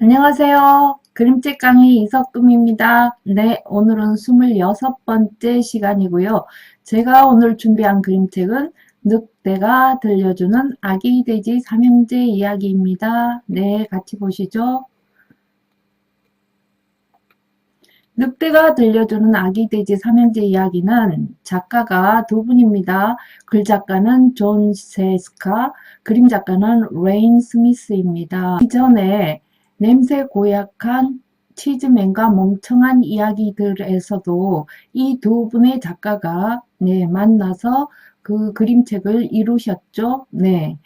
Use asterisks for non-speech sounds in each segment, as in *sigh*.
안녕하세요. 그림책 강의 이석금입니다. 네, 오늘은 26번째 시간이고요. 제가 오늘 준비한 그림책은 늑대가 들려주는 아기 돼지 삼형제 이야기입니다. 네, 같이 보시죠. 늑대가 들려주는 아기 돼지 삼형제 이야기는 작가가 두 분입니다. 글 작가는 존 세스카, 그림 작가는 레인 스미스입니다. 이전에 냄새 고약한 치즈맨과 멍청한 이야기들에서도 이 두 분의 작가가 네, 만나서 그 그림책을 이루셨죠. 네.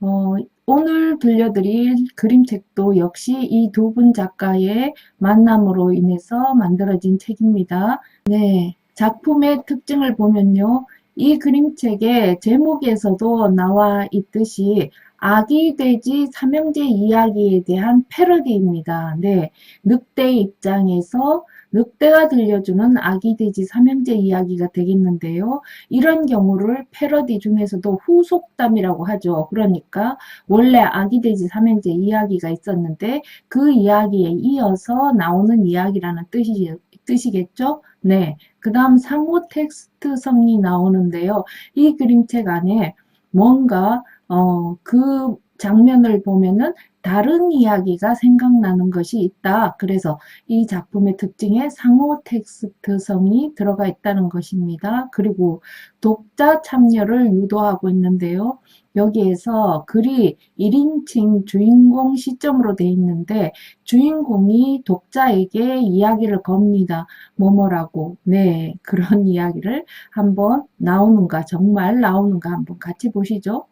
어, 오늘 들려드릴 그림책도 역시 이 두 분 작가의 만남으로 인해서 만들어진 책입니다. 네. 작품의 특징을 보면요. 이 그림책의 제목에서도 나와 있듯이 아기 돼지 삼형제 이야기에 대한 패러디입니다. 네. 늑대 입장에서 늑대가 들려주는 아기 돼지 삼형제 이야기가 되겠는데요. 이런 경우를 패러디 중에서도 후속담이라고 하죠. 그러니까 원래 아기 돼지 삼형제 이야기가 있었는데 그 이야기에 이어서 나오는 이야기라는 뜻이, 뜻이겠죠? 네. 그 다음 상호 텍스트성이 나오는데요. 이 그림책 안에 뭔가 어, 그 장면을 보면은 다른 이야기가 생각나는 것이 있다. 그래서 이 작품의 특징에 상호 텍스트성이 들어가 있다는 것입니다. 그리고 독자 참여를 유도하고 있는데요. 여기에서 글이 1인칭 주인공 시점으로 되어 있는데 주인공이 독자에게 이야기를 겁니다. 뭐뭐라고. 네, 그런 *laughs* 이야기를 한번 나오는가, 정말 나오는가 한번 같이 보시죠.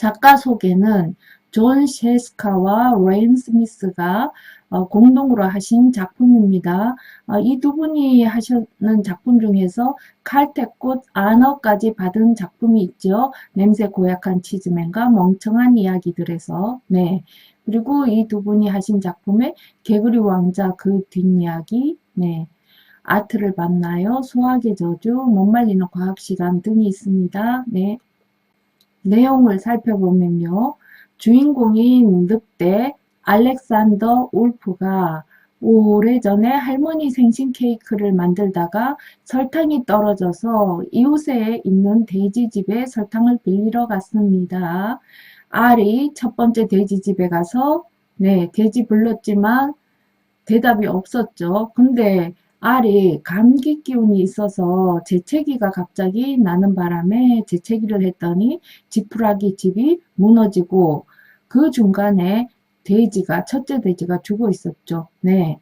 작가 소개는 존 셰스카와 레인 스미스가 어, 공동으로 하신 작품입니다. 어, 이두 분이 하시는 작품 중에서 칼퇴꽃 아너까지 받은 작품이 있죠. 냄새 고약한 치즈맨과 멍청한 이야기들에서 네. 그리고 이 두 분이 하신 작품에 개구리 왕자 그 뒷이야기 네. 아트를 만나요. 소화의 저주, 못 말리는 과학 시간 등이 있습니다. 네. 내용을 살펴보면요. 주인공인 늑대 알렉산더 울프가 오래전에 할머니 생신 케이크를 만들다가 설탕이 떨어져서 이웃에 있는 돼지집에 설탕을 빌리러 갔습니다. 알이 첫 번째 돼지집에 가서 네, 돼지 불렀지만 대답이 없었죠. 근데 알이 감기 기운이 있어서 재채기가 갑자기 나는 바람에 재채기를 했더니 지푸라기 집이 무너지고 그 중간에 돼지가 첫째 돼지가 죽어 있었죠. 네.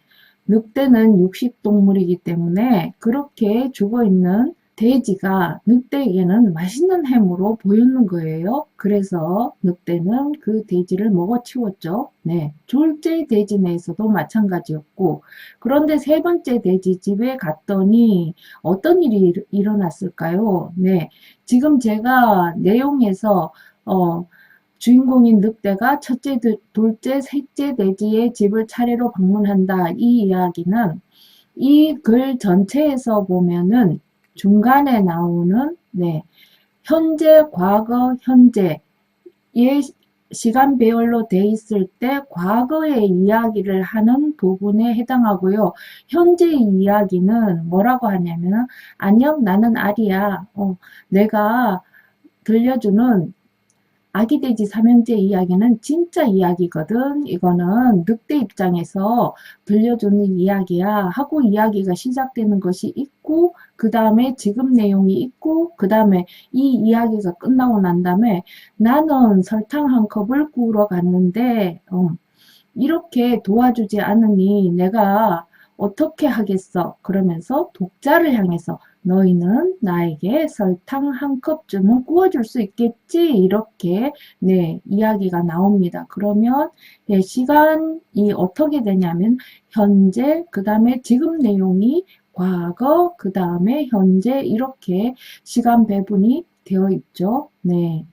늑대는 육식 동물이기 때문에 그렇게 죽어 있는 돼지가 늑대에게는 맛있는 햄으로 보였는 거예요. 그래서 늑대는 그 돼지를 먹어치웠죠. 네. 둘째 돼지 내에서도 마찬가지였고, 그런데 세 번째 돼지 집에 갔더니 어떤 일이 일어났을까요? 네. 지금 제가 내용에서, 어, 주인공인 늑대가 첫째, 둘째, 셋째 돼지의 집을 차례로 방문한다. 이 이야기는 이 글 전체에서 보면은 중간에 나오는 네, 현재, 과거, 현재의 시간 배열로 돼 있을 때 과거의 이야기를 하는 부분에 해당하고요. 현재의 이야기는 뭐라고 하냐면 안녕 나는 아리야. 어, 내가 들려주는 아기 돼지 삼형제 이야기는 진짜 이야기거든. 이거는 늑대 입장에서 들려주는 이야기야. 하고 이야기가 시작되는 것이 있고, 그 다음에 지금 내용이 있고, 그 다음에 이 이야기가 끝나고 난 다음에 나는 설탕 한 컵을 구우러 갔는데, 어, 이렇게 도와주지 않으니 내가 어떻게 하겠어? 그러면서 독자를 향해서 너희는 나에게 설탕 한 컵쯤은 구워줄 수 있겠지? 이렇게 네 이야기가 나옵니다. 그러면 네, 시간이 어떻게 되냐면 현재 그 다음에 지금 내용이 과거 그 다음에 현재 이렇게 시간 배분이 되어 있죠. 네.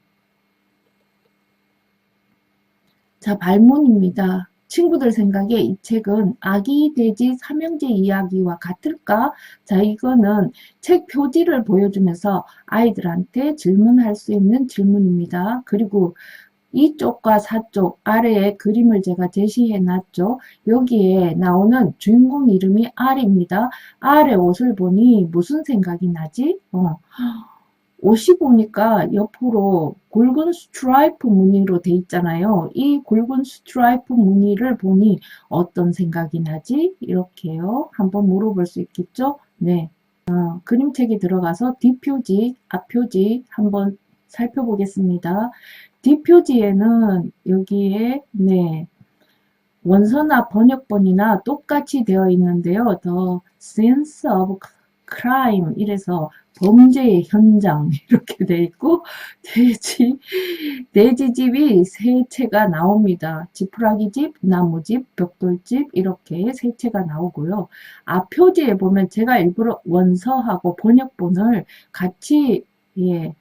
자 발문입니다. 친구들 생각에 이 책은 아기 돼지 삼형제 이야기와 같을까? 자, 이거는 책 표지를 보여주면서 아이들한테 질문할 수 있는 질문입니다. 그리고 이쪽과 사쪽 아래에 그림을 제가 제시해 놨죠. 여기에 나오는 주인공 이름이 R입니다. R의 옷을 보니 무슨 생각이 나지? 어. 옷이 보니까 옆으로 굵은 스트라이프 무늬로 돼 있잖아요. 이 굵은 스트라이프 무늬를 보니 어떤 생각이 나지? 이렇게요. 한번 물어볼 수 있겠죠? 네. 어, 그림책에 들어가서 뒷표지, 앞표지 한번 살펴보겠습니다. 뒷표지에는 여기에 네 원서나 번역본이나 똑같이 되어 있는데요. The sense of crime 이래서 범죄의 현장 *laughs* 이렇게 돼 있고 돼지 돼지집이 세 채가 나옵니다. 지푸라기집, 나무집, 벽돌집 이렇게 세 채가 나오고요. 앞 표지에 보면 제가 일부러 원서하고 번역본을 같이 예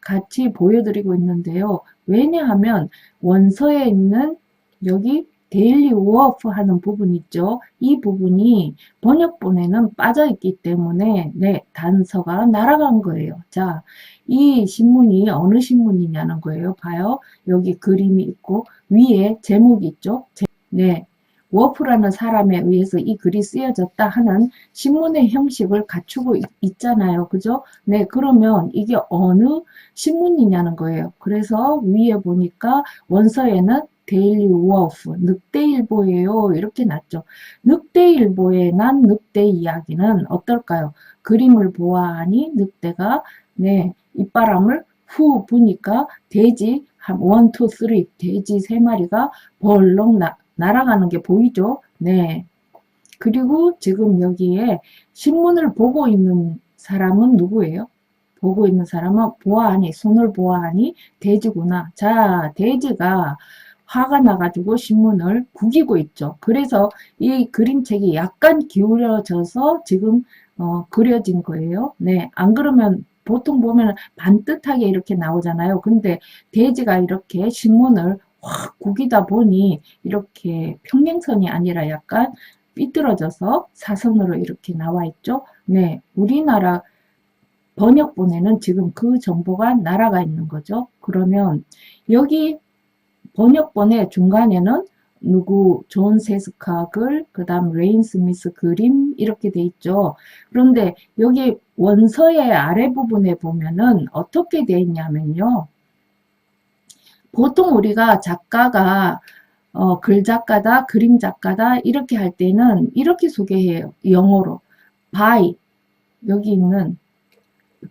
같이 보여드리고 있는데요. 왜냐하면 원서에 있는 여기 데일리 워프 하는 부분 있죠. 이 부분이 번역본에는 빠져 있기 때문에 네, 단서가 날아간 거예요. 자, 이 신문이 어느 신문이냐는 거예요. 봐요. 여기 그림이 있고 위에 제목이 있죠. 제- 네. 워프라는 사람에 의해서 이 글이 쓰여졌다 하는 신문의 형식을 갖추고 있, 있잖아요. 그죠? 네, 그러면 이게 어느 신문이냐는 거예요. 그래서 위에 보니까 원서에는 데일리 워프, 늑대일보예요. 이렇게 났죠. 늑대일보에 난 늑대 이야기는 어떨까요? 그림을 보아하니 늑대가 네 입바람을 후 부니까 돼지 한 원, 투, 쓰리 돼지 세 마리가 벌렁 나, 날아가는 게 보이죠? 네. 그리고 지금 여기에 신문을 보고 있는 사람은 누구예요? 보고 있는 사람은 보아하니 손을 보아하니 돼지구나. 자, 돼지가 화가 나가지고 신문을 구기고 있죠. 그래서 이 그림책이 약간 기울어져서 지금 어, 그려진 거예요. 네, 안 그러면 보통 보면 반듯하게 이렇게 나오잖아요. 근데 돼지가 이렇게 신문을 확 구기다 보니 이렇게 평행선이 아니라 약간 삐뚤어져서 사선으로 이렇게 나와 있죠. 네, 우리나라 번역본에는 지금 그 정보가 날아가 있는 거죠. 그러면 여기 번역본의 중간에는 누구 존 세스카 글, 그 다음 레인 스미스 그림 이렇게 돼 있죠. 그런데 여기 원서의 아래 부분에 보면은 어떻게 돼 있냐면요. 보통 우리가 작가가 어, 글 작가다, 그림 작가다 이렇게 할 때는 이렇게 소개해요. 영어로 by 여기 있는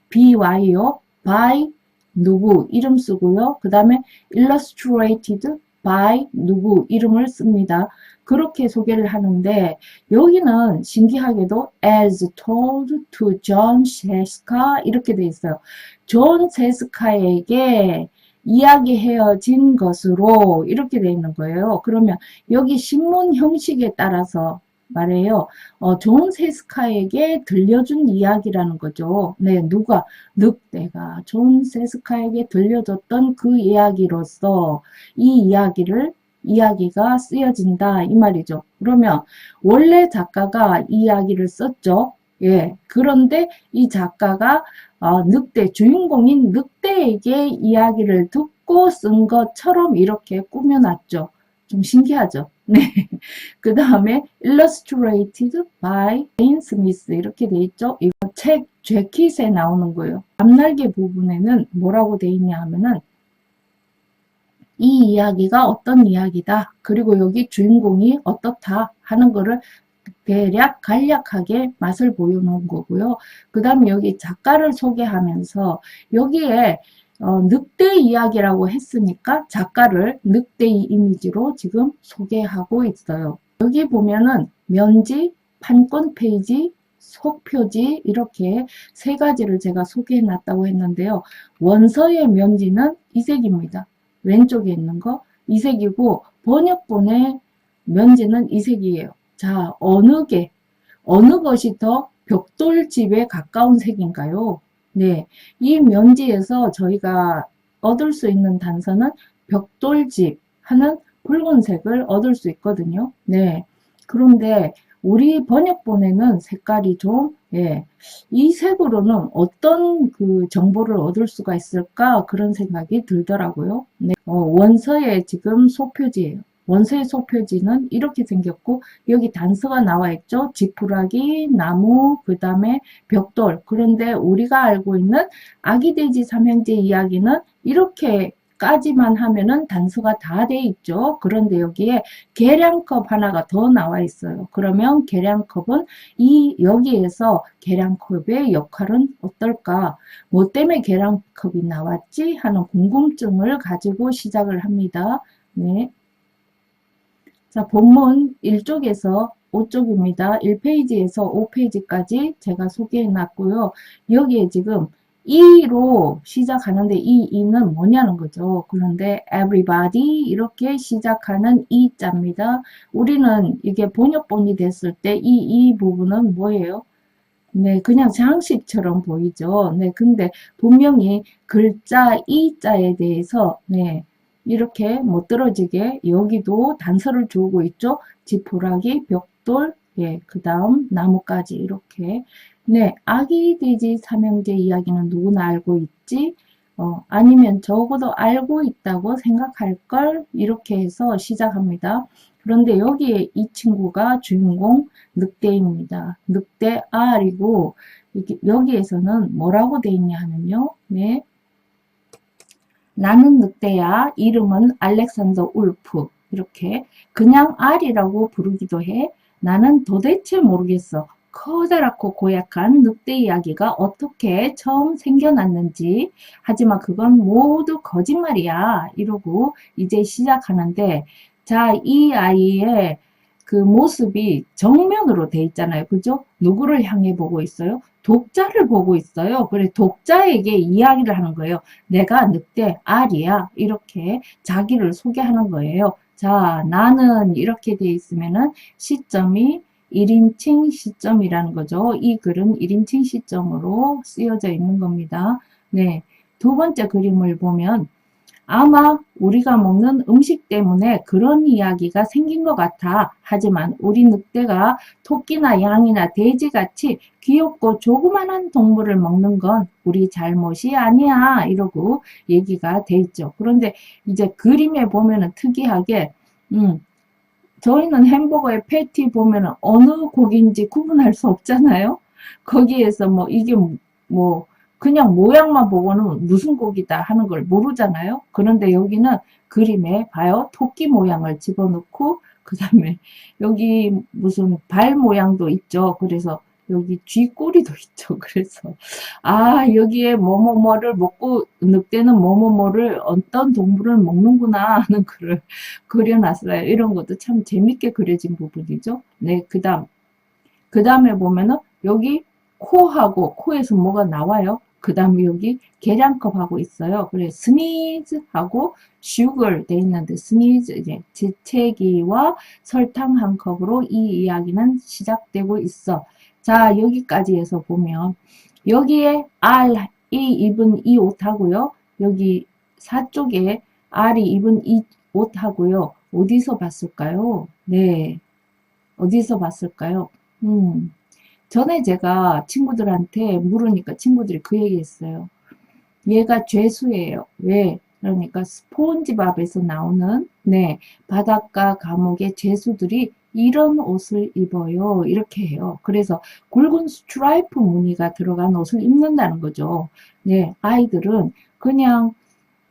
by요. by 누구 이름 쓰고요. 그 다음에 illustrated by 누구 이름을 씁니다. 그렇게 소개를 하는데 여기는 신기하게도 as told to John 세스카 이렇게 돼 있어요. 존 세스카에게 이야기해진 것으로 이렇게 돼 있는 거예요. 그러면 여기 신문 형식에 따라서 말해요. 어, 존 세스카에게 들려준 이야기라는 거죠. 네, 누가 늑대가 존 세스카에게 들려줬던 그 이야기로서 이 이야기를 이야기가 쓰여진다 이 말이죠. 그러면 원래 작가가 이 이야기를 썼죠. 예. 그런데 이 작가가 어, 늑대 주인공인 늑대에게 이야기를 듣고 쓴 것처럼 이렇게 꾸며놨죠. 좀 신기하죠. 네. *laughs* 그 다음에 illustrated by Jane Smith 이렇게 돼 있죠. 이거 책 재킷에 나오는 거예요. 앞날개 부분에는 뭐라고 돼 있냐 하면은 이 이야기가 어떤 이야기다. 그리고 여기 주인공이 어떻다 하는 거를 대략 간략하게 맛을 보여놓은 거고요. 그 다음에 여기 작가를 소개하면서 여기에 어, 늑대 이야기라고 했으니까 작가를 늑대의 이미지로 지금 소개하고 있어요. 여기 보면은 면지, 판권 페이지, 속표지 이렇게 세 가지를 제가 소개해 놨다고 했는데요. 원서의 면지는 이색입니다. 왼쪽에 있는 거 이색이고 번역본의 면지는 이색이에요. 자, 어느 게, 어느 것이 더 벽돌집에 가까운 색인가요? 네, 이 면지에서 저희가 얻을 수 있는 단서는 벽돌집 하는 붉은색을 얻을 수 있거든요. 네, 그런데 우리 번역본에는 색깔이 좀, 예, 이 색으로는 어떤 그 정보를 얻을 수가 있을까? 그런 생각이 들더라고요. 네, 어, 원서의 지금 소표지예요. 원서의 소표지는 이렇게 생겼고, 여기 단서가 나와 있죠? 지푸라기, 나무, 그 다음에 벽돌. 그런데 우리가 알고 있는 아기돼지 삼형제 이야기는 이렇게 까지만 하면은 단서가 다 돼 있죠. 그런데 여기에 계량컵 하나가 더 나와 있어요. 그러면 계량컵은 이 여기에서 계량컵의 역할은 어떨까? 뭐 때문에 계량컵이 나왔지? 하는 궁금증을 가지고 시작을 합니다. 네. 자, 본문 1쪽에서 5쪽입니다. 1페이지에서 5페이지까지 제가 소개해 놨고요. 여기에 지금 E로 시작하는데 이 E는 뭐냐는 거죠. 그런데 everybody 이렇게 시작하는 E자입니다. 우리는 이게 번역본이 됐을 때이이 부분은 뭐예요? 네, 그냥 장식처럼 보이죠. 네, 근데 분명히 글자 이자에 대해서 네, 이렇게 못 떨어지게 여기도 단서를 주고 있죠. 지푸라기, 벽돌, 예, 그 다음 나무까지 이렇게 네, 아기 돼지 삼형제 이야기는 누구나 알고 있지? 어, 아니면 적어도 알고 있다고 생각할 걸 이렇게 해서 시작합니다. 그런데 여기에 이 친구가 주인공 늑대입니다. 늑대 R이고 여기에서는 뭐라고 돼 있냐 하면요. 네. 나는 늑대야. 이름은 알렉산더 울프. 이렇게 그냥 R이라고 부르기도 해. 나는 도대체 모르겠어. 커다랗고 고약한 늑대 이야기가 어떻게 처음 생겨났는지 하지만 그건 모두 거짓말이야 이러고 이제 시작하는데 자 이 아이의 그 모습이 정면으로 돼 있잖아요 그죠 누구를 향해 보고 있어요 독자를 보고 있어요 그래 독자에게 이야기를 하는 거예요 내가 늑대 알이야 이렇게 자기를 소개하는 거예요 자 나는 이렇게 돼 있으면은 시점이 1인칭 시점이라는 거죠. 이 글은 1인칭 시점으로 쓰여져 있는 겁니다. 네. 두 번째 그림을 보면 아마 우리가 먹는 음식 때문에 그런 이야기가 생긴 것 같아. 하지만 우리 늑대가 토끼나 양이나 돼지같이 귀엽고 조그만한 동물을 먹는 건 우리 잘못이 아니야. 이러고 얘기가 돼 있죠. 그런데 이제 그림에 보면은 특이하게 음, 저희는 햄버거의 패티 보면 어느 고기인지 구분할 수 없잖아요. 거기에서 뭐 이게 뭐 그냥 모양만 보고는 무슨 고기다 하는 걸 모르잖아요. 그런데 여기는 그림에 봐요. 토끼 모양을 집어넣고 그 다음에 여기 무슨 발 모양도 있죠. 그래서 여기 쥐꼬리도 있죠. *laughs* 그래서 아 여기에 뭐뭐뭐를 먹고 늑대는 뭐뭐뭐를 어떤 동물을 먹는구나 하는 글을 *laughs* 그려놨어요. 이런 것도 참 재밌게 그려진 부분이죠. 네, 그 다음 그 다음에 보면은 여기 코하고 코에서 뭐가 나와요. 그 다음에 여기 계량컵 하고 있어요. 그래 스니즈 하고 슈글 돼 있는데 스니즈 이제 재채기와 설탕 한 컵으로 이 이야기는 시작되고 있어. 자, 여기까지 해서 보면 여기에 R, 이 입은 이 옷하고요. 여기 사쪽에 R이 입은 이 옷하고요. 어디서 봤을까요? 네. 어디서 봤을까요? 음. 전에 제가 친구들한테 물으니까 친구들이 그 얘기 했어요. 얘가 죄수예요. 왜? 그러니까 스폰지밥에서 나오는 네 바닷가 감옥의 죄수들이 이런 옷을 입어요. 이렇게 해요. 그래서 굵은 스트라이프 무늬가 들어간 옷을 입는다는 거죠. 네, 아이들은 그냥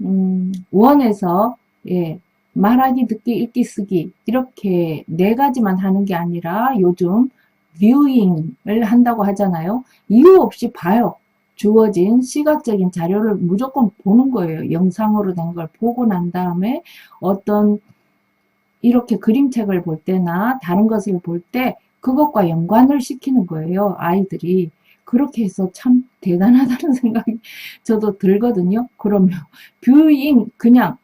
음, 원에서 예, 말하기, 듣기, 읽기, 쓰기 이렇게 네 가지만 하는 게 아니라 요즘 뷰잉을 한다고 하잖아요. 이유 없이 봐요. 주어진 시각적인 자료를 무조건 보는 거예요. 영상으로 된 걸 보고 난 다음에 어떤 이렇게 그림책을 볼 때나 다른 것을 볼 때 그것과 연관을 시키는 거예요. 아이들이. 그렇게 해서 참 대단하다는 *laughs* 생각이 저도 들거든요. 그러면 뷰잉 그냥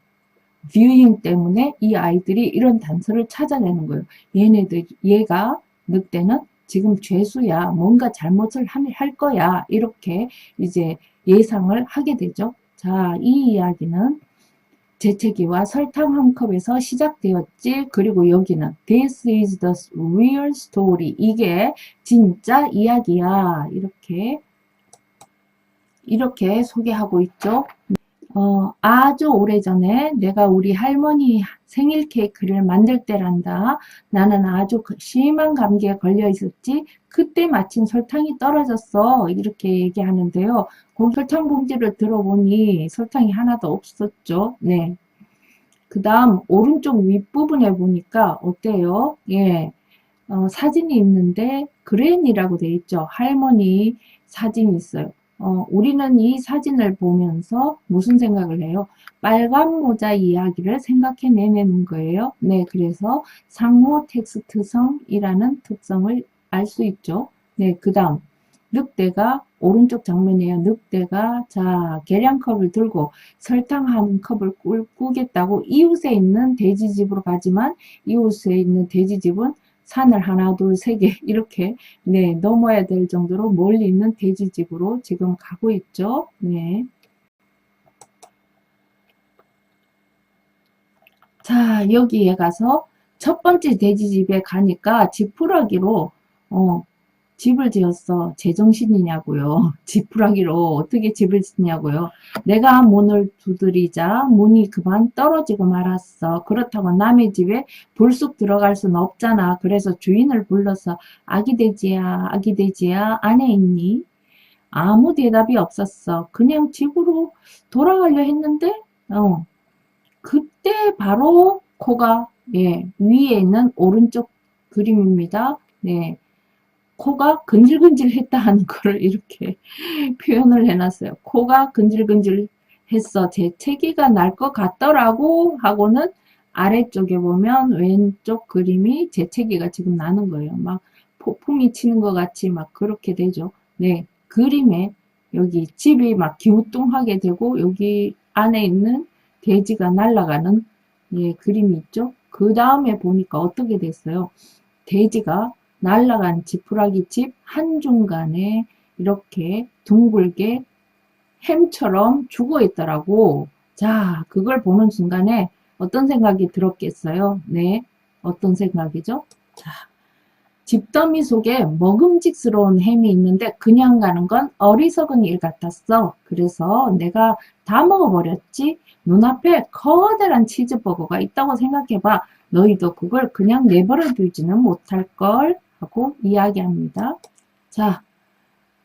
뷰잉 때문에 이 아이들이 이런 단서를 찾아내는 거예요. 얘네들 얘가 늑대는 지금 죄수야 뭔가 잘못을 할 거야 이렇게 이제 예상을 하게 되죠. 자, 이 이야기는 재채기와 설탕 한 컵에서 시작되었지. 그리고 여기는 This is the real story. 이게 진짜 이야기야. 이렇게 이렇게 소개하고 있죠. 어, 아주 오래전에 내가 우리 할머니 생일 케이크를 만들 때란다. 나는 아주 그 심한 감기에 걸려 있었지. 그때 마침 설탕이 떨어졌어. 이렇게 얘기하는데요. 그 설탕 봉지를 들어보니 설탕이 하나도 없었죠. 네. 그 다음 오른쪽 윗부분에 보니까 어때요? 예. 어, 사진이 있는데 그랜이라고 돼 있죠. 할머니 사진이 있어요. 어, 우리는 이 사진을 보면서 무슨 생각을 해요? 빨간 모자 이야기를 생각해내는 거예요. 네, 그래서 상호 텍스트성이라는 특성을 알 수 있죠. 네, 그 다음 늑대가 오른쪽 장면이에요. 늑대가 자 계량컵을 들고 설탕 한 컵을 꿀, 꾸겠다고 이웃에 있는 돼지집으로 가지만 이웃에 있는 돼지집은 산을 하나 둘 세 개 *laughs* 이렇게 네 넘어야 될 정도로 멀리 있는 돼지집으로 지금 가고 있죠. 네. 자 여기에 가서 첫 번째 돼지집에 가니까 지푸라기로 어 집을 지었어. 제정신이냐고요. *laughs* 지푸라기로 어떻게 집을 짓냐고요. 내가 문을 두드리자 문이 그만 떨어지고 말았어. 그렇다고 남의 집에 불쑥 들어갈 수는 없잖아. 그래서 주인을 불러서 아기 돼지야, 아기 돼지야, 안에 있니? 아무 대답이 없었어. 그냥 집으로 돌아가려 했는데, 어, 그때 바로 코가, 예, 위에 있는 오른쪽 그림입니다. 네. 코가 근질근질 했다 하는 거를 이렇게 *laughs* 표현을 해놨어요. 코가 근질근질 했어. 재채기가 날 것 같더라고 하고는 아래쪽에 보면 왼쪽 그림이 재채기가 지금 나는 거예요. 막 폭풍이 치는 것 같이 막 그렇게 되죠. 네. 그림에 여기 집이 막 기우뚱하게 되고 여기 안에 있는 돼지가 날아가는 예, 그림이 있죠. 그 다음에 보니까 어떻게 됐어요? 돼지가 날라간 지푸라기 집 한중간에 이렇게 둥글게 햄처럼 죽어 있더라고. 자, 그걸 보는 순간에 어떤 생각이 들었겠어요? 네. 어떤 생각이죠? 자, 집더미 속에 먹음직스러운 햄이 있는데 그냥 가는 건 어리석은 일 같았어. 그래서 내가 다 먹어버렸지. 눈앞에 커다란 치즈버거가 있다고 생각해봐. 너희도 그걸 그냥 내버려 두지는 못할걸. 하고 이야기합니다. 자,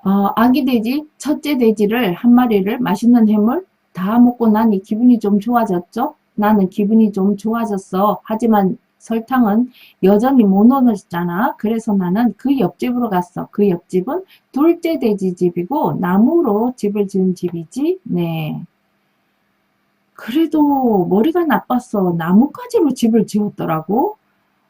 어, 아기 돼지, 첫째 돼지를 한 마리를 맛있는 햄을 다 먹고 나니 기분이 좀 좋아졌죠? 나는 기분이 좀 좋아졌어. 하지만 설탕은 여전히 못 넣었잖아. 그래서 나는 그 옆집으로 갔어. 그 옆집은 둘째 돼지 집이고 나무로 집을 지은 집이지. 네. 그래도 머리가 나빴어. 나뭇가지로 집을 지었더라고.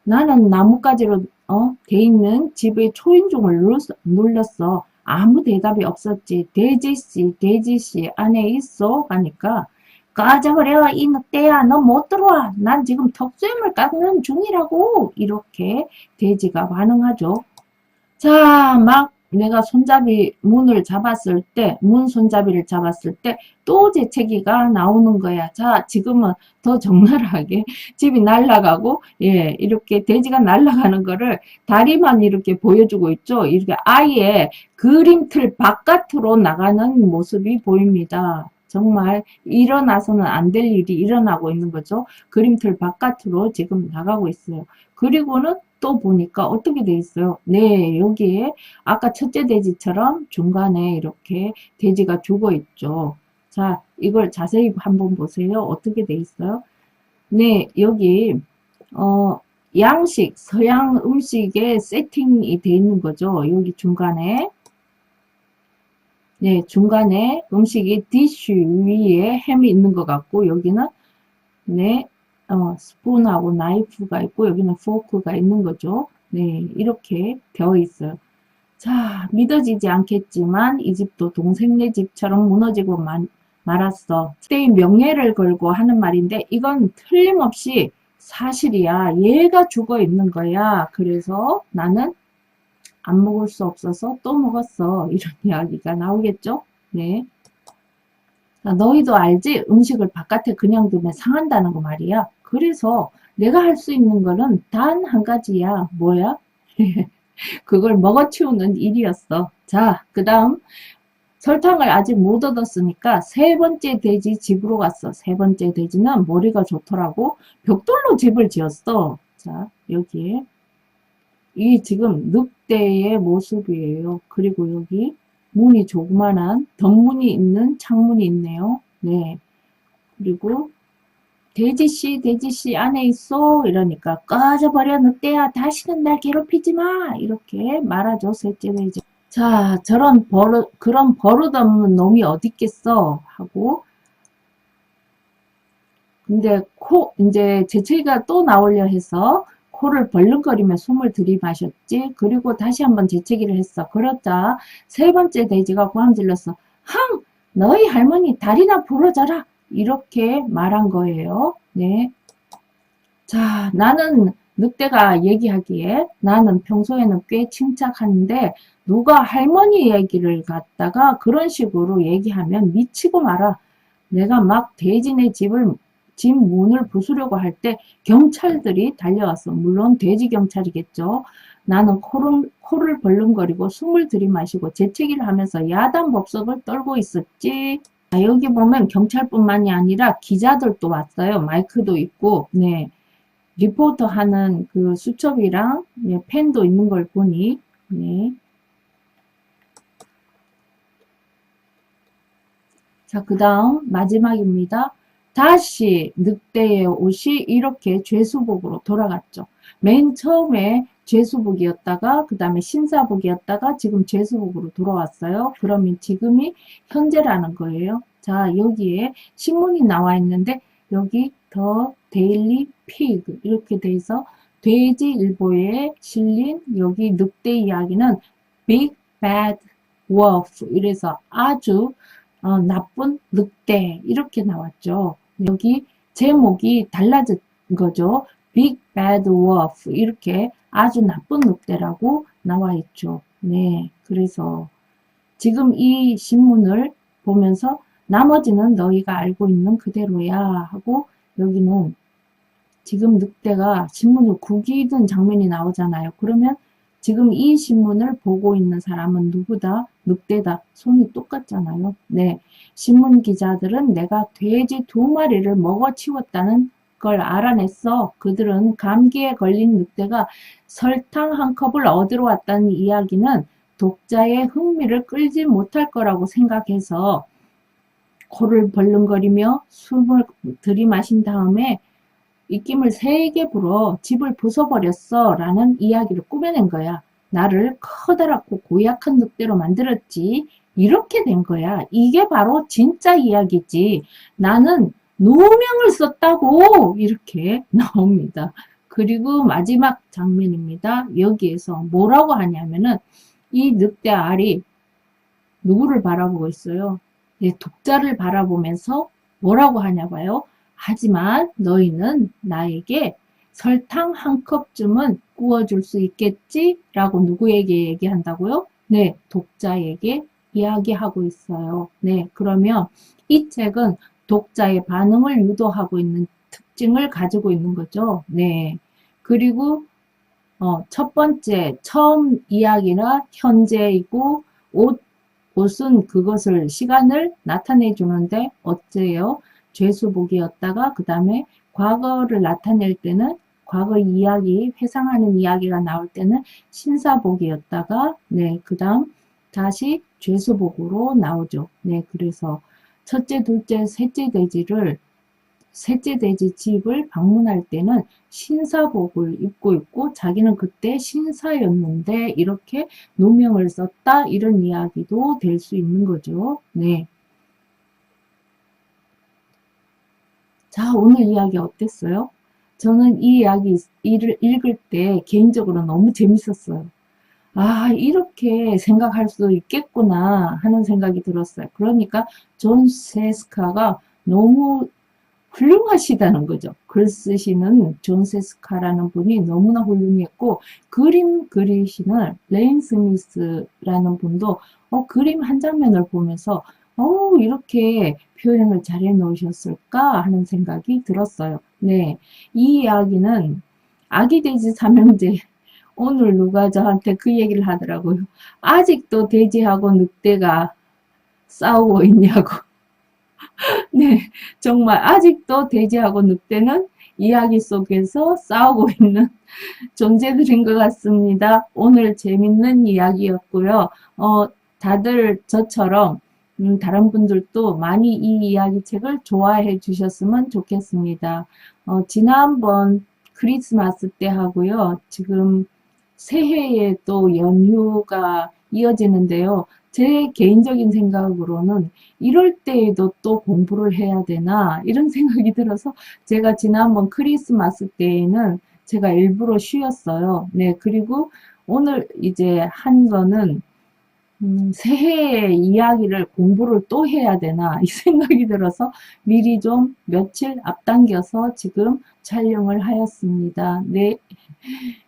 나는 나뭇가지로 어, 돼 있는 집의 초인종을 눌렀어. 아무 대답이 없었지. 돼지씨, 돼지씨 안에 있어? 하니까 꺼져버려 이 늑대야 너 못 들어와 난 지금 턱수염을 깎는 중이라고 이렇게 돼지가 반응하죠 자 막 내가 손잡이 문을 잡았을 때, 문 손잡이를 잡았을 때 또 재채기가 나오는 거야. 자, 지금은 더 적나라하게 *laughs* 집이 날아가고, 예, 이렇게 돼지가 날아가는 거를 다리만 이렇게 보여주고 있죠. 이렇게 아예 그림틀 바깥으로 나가는 모습이 보입니다. 정말 일어나서는 안 될 일이 일어나고 있는 거죠. 그림틀 바깥으로 지금 나가고 있어요. 그리고는 또 보니까 어떻게 돼 있어요? 네, 여기에 아까 첫째 돼지처럼 중간에 이렇게 돼지가 죽어 있죠. 자, 이걸 자세히 한번 보세요. 어떻게 돼 있어요? 네, 여기 어 양식, 서양 음식에 세팅이 돼 있는 거죠. 여기 중간에 네, 중간에 음식이 디쉬 위에 햄이 있는 것 같고 여기는 네, 어, 스푼하고 나이프가 있고 여기는 포크가 있는 거죠. 네, 이렇게 되어 있어요. 자, 믿어지지 않겠지만 이 집도 동생네 집처럼 무너지고 만, 말았어. 그때의 명예를 걸고 하는 말인데 이건 틀림없이 사실이야. 얘가 죽어 있는 거야. 그래서 나는 안 먹을 수 없어서 또 먹었어. *laughs* 이런 이야기가 나오겠죠? 네. 아, 너희도 알지? 음식을 바깥에 그냥 두면 상한다는 거 말이야. 그래서 내가 할 수 있는 거는 단 한 가지야. 뭐야? *laughs* 그걸 먹어치우는 일이었어. 자, 그 다음 설탕을 아직 못 얻었으니까 세 번째 돼지 집으로 갔어. 세 번째 돼지는 머리가 좋더라고. 벽돌로 집을 지었어. 자, 여기에. 이 지금 늑대의 모습이에요. 그리고 여기 문이 조그만한 덧문이 있는 창문이 있네요. 네. 그리고 돼지씨, 돼지씨 안에 있어. 이러니까 꺼져버려 늑대야. 다시는 날 괴롭히지 마. 이렇게 말하죠. 셋째 돼지. 자, 저런 버릇, 그런 버릇없는 놈이 어디 있겠어? 하고. 근데 코, 이제 재채기가 또 나오려 해서 코를 벌렁거리며 숨을 들이마셨지. 그리고 다시 한번 재채기를 했어. 그러자 세 번째 돼지가 고함 질렀어. 항! 너희 할머니 다리나 부러져라! 이렇게 말한 거예요. 네. 자, 나는 늑대가 얘기하기에 나는 평소에는 꽤 침착한데 누가 할머니 얘기를 갖다가 그런 식으로 얘기하면 미치고 말아. 내가 막 돼지네 집을 집 문을 부수려고 할 때 경찰들이 달려왔어. 물론 돼지 경찰이겠죠. 나는 코를, 코를 벌렁거리고 숨을 들이마시고 재채기를 하면서 야단 법석을 떨고 있었지. 아, 여기 보면 경찰뿐만이 아니라 기자들도 왔어요. 마이크도 있고, 네. 리포터 하는 그 수첩이랑 네, 펜도 있는 걸 보니, 네. 자, 그 다음 마지막입니다. 다시 늑대의 옷이 이렇게 죄수복으로 돌아갔죠. 맨 처음에 죄수복이었다가 그 다음에 신사복이었다가 지금 죄수복으로 돌아왔어요. 그러면 지금이 현재라는 거예요. 자 여기에 신문이 나와 있는데 여기 더 데일리 피그 이렇게 돼서 돼지 일보에 실린 여기 늑대 이야기는 Big Bad 이래서 아주 어, 나쁜 늑대 이렇게 나왔죠. 여기 제목이 달라진 거죠. Big Bad Wolf 이렇게 아주 나쁜 늑대라고 나와 있죠. 네, 그래서 지금 이 신문을 보면서 나머지는 너희가 알고 있는 그대로야 하고 여기는 지금 늑대가 신문을 구기던 장면이 나오잖아요. 그러면 지금 이 신문을 보고 있는 사람은 누구다? 늑대다. 손이 똑같잖아요. 네. 신문 기자들은 내가 돼지 두 마리를 먹어 치웠다는 걸 알아냈어. 그들은 감기에 걸린 늑대가 설탕 한 컵을 얻으러 왔다는 이야기는 독자의 흥미를 끌지 못할 거라고 생각해서 코를 벌렁거리며 숨을 들이마신 다음에 입김을 세게 불어 집을 부숴버렸어 라는 이야기를 꾸며낸 거야. 나를 커다랗고 고약한 늑대로 만들었지. 이렇게 된 거야. 이게 바로 진짜 이야기지. 나는 누명을 썼다고 이렇게 *laughs* 나옵니다. 그리고 마지막 장면입니다. 여기에서 뭐라고 하냐면은 이 늑대 알이 누구를 바라보고 있어요? 네, 독자를 바라보면서 뭐라고 하냐 봐요. 하지만 너희는 나에게 설탕 한 컵쯤은 구워줄 수 있겠지? 라고 누구에게 얘기한다고요? 네, 독자에게 이야기하고 있어요. 네, 그러면 이 책은 독자의 반응을 유도하고 있는 특징을 가지고 있는 거죠. 네. 그리고 어, 첫 번째 처음 이야기나 현재이고 옷 옷은 그것을 시간을 나타내 주는데 어째요? 죄수복이었다가 그 다음에 과거를 나타낼 때는 과거 이야기 회상하는 이야기가 나올 때는 신사복이었다가 네 그 다음 다시 죄수복으로 나오죠. 네 그래서 첫째, 둘째, 셋째 돼지를 셋째 돼지 집을 방문할 때는 신사복을 입고 있고 자기는 그때 신사였는데 이렇게 누명을 썼다 이런 이야기도 될 수 있는 거죠. 네. 자 오늘 이야기 어땠어요? 저는 이 이야기 읽을 때 개인적으로 너무 재밌었어요. 아, 이렇게 생각할 수 있겠구나 하는 생각이 들었어요. 그러니까 존 세스카가 너무 훌륭하시다는 거죠. 글 쓰시는 존 세스카라는 분이 너무나 훌륭했고 그림 그리시는 레인 스미스라는 분도 어, 그림 한 장면을 보면서 어, 이렇게 표현을 잘 해 놓으셨을까 하는 생각이 들었어요. 네, 이 이야기는 아기 돼지 삼형제 오늘 누가 저한테 그 얘기를 하더라고요. 아직도 돼지하고 늑대가 싸우고 있냐고. *laughs* 네, 정말 아직도 돼지하고 늑대는 이야기 속에서 싸우고 있는 존재들인 것 같습니다. 오늘 재밌는 이야기였고요. 어, 다들 저처럼 음, 다른 분들도 많이 이 이야기 책을 좋아해 주셨으면 좋겠습니다. 어, 지난번 크리스마스 때 하고요. 지금 새해에 또 연휴가 이어지는데요. 제 개인적인 생각으로는 이럴 때에도 또 공부를 해야 되나 이런 *laughs* 생각이 들어서 제가 지난번 크리스마스 때에는 제가 일부러 쉬었어요. 네, 그리고 오늘 이제 한 거는 음, 새해 이야기를 공부를 또 해야 되나 이 *laughs* 생각이 들어서 미리 좀 며칠 앞당겨서 지금 촬영을 하였습니다. 네.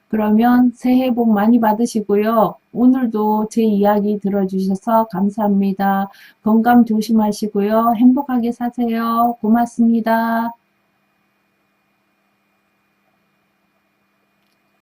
그러면 새해 복 많이 받으시고요. 오늘도 제 이야기 들어주셔서 감사합니다. 건강 조심하시고요. 행복하게 사세요. 고맙습니다.